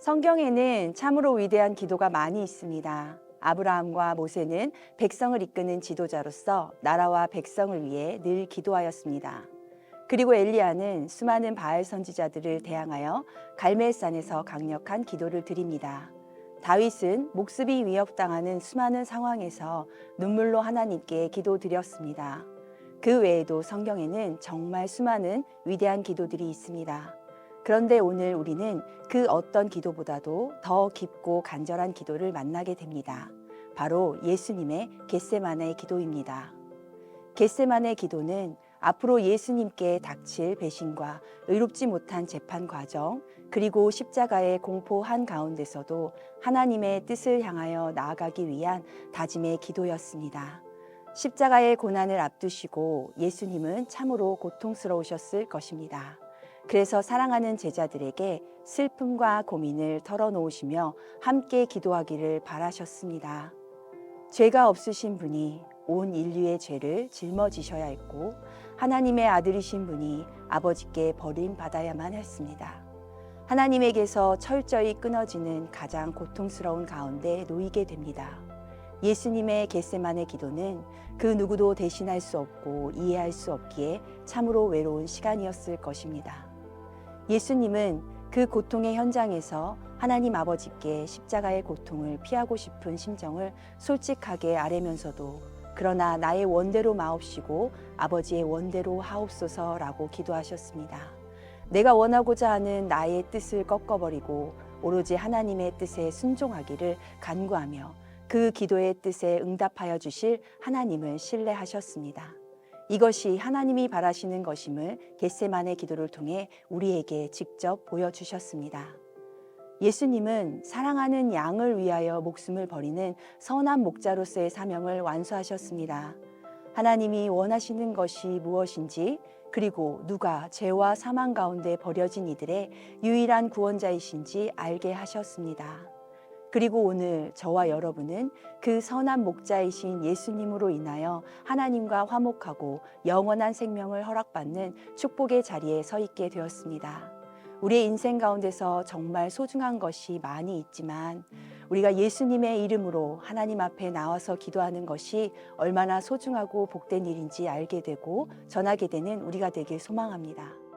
성경에는 참으로 위대한 기도가 많이 있습니다. 아브라함과 모세는 백성을 이끄는 지도자로서 나라와 백성을 위해 늘 기도하였습니다. 그리고 엘리야는 수많은 바알 선지자들을 대항하여 갈멜산에서 강력한 기도를 드립니다. 다윗은 목숨이 위협당하는 수많은 상황에서 눈물로 하나님께 기도드렸습니다. 그 외에도 성경에는 정말 수많은 위대한 기도들이 있습니다. 그런데 오늘 우리는 그 어떤 기도보다도 더 깊고 간절한 기도를 만나게 됩니다. 바로 예수님의 겟세만의 기도입니다. 겟세만의 기도는 앞으로 예수님께 닥칠 배신과 의롭지 못한 재판 과정, 그리고 십자가의 공포 한 가운데서도 하나님의 뜻을 향하여 나아가기 위한 다짐의 기도였습니다. 십자가의 고난을 앞두시고 예수님은 참으로 고통스러우셨을 것입니다. 그래서 사랑하는 제자들에게 슬픔과 고민을 털어놓으시며 함께 기도하기를 바라셨습니다. 죄가 없으신 분이 온 인류의 죄를 짊어지셔야 했고 하나님의 아들이신 분이 아버지께 버림받아야만 했습니다. 하나님에게서 철저히 끊어지는 가장 고통스러운 가운데 놓이게 됩니다. 예수님의 겟세만의 기도는 그 누구도 대신할 수 없고 이해할 수 없기에 참으로 외로운 시간이었을 것입니다. 예수님은 그 고통의 현장에서 하나님 아버지께 십자가의 고통을 피하고 싶은 심정을 솔직하게 아뢰면서도 그러나 나의 원대로 마옵시고 아버지의 원대로 하옵소서라고 기도하셨습니다. 내가 원하고자 하는 나의 뜻을 꺾어버리고 오로지 하나님의 뜻에 순종하기를 간구하며 그 기도의 뜻에 응답하여 주실 하나님을 신뢰하셨습니다. 이것이 하나님이 바라시는 것임을 겟세만의 기도를 통해 우리에게 직접 보여주셨습니다. 예수님은 사랑하는 양을 위하여 목숨을 버리는 선한 목자로서의 사명을 완수하셨습니다. 하나님이 원하시는 것이 무엇인지 그리고 누가 죄와 사망 가운데 버려진 이들의 유일한 구원자이신지 알게 하셨습니다. 그리고 오늘 저와 여러분은 그 선한 목자이신 예수님으로 인하여 하나님과 화목하고 영원한 생명을 허락받는 축복의 자리에 서 있게 되었습니다. 우리의 인생 가운데서 정말 소중한 것이 많이 있지만 우리가 예수님의 이름으로 하나님 앞에 나와서 기도하는 것이 얼마나 소중하고 복된 일인지 알게 되고 전하게 되는 우리가 되길 소망합니다.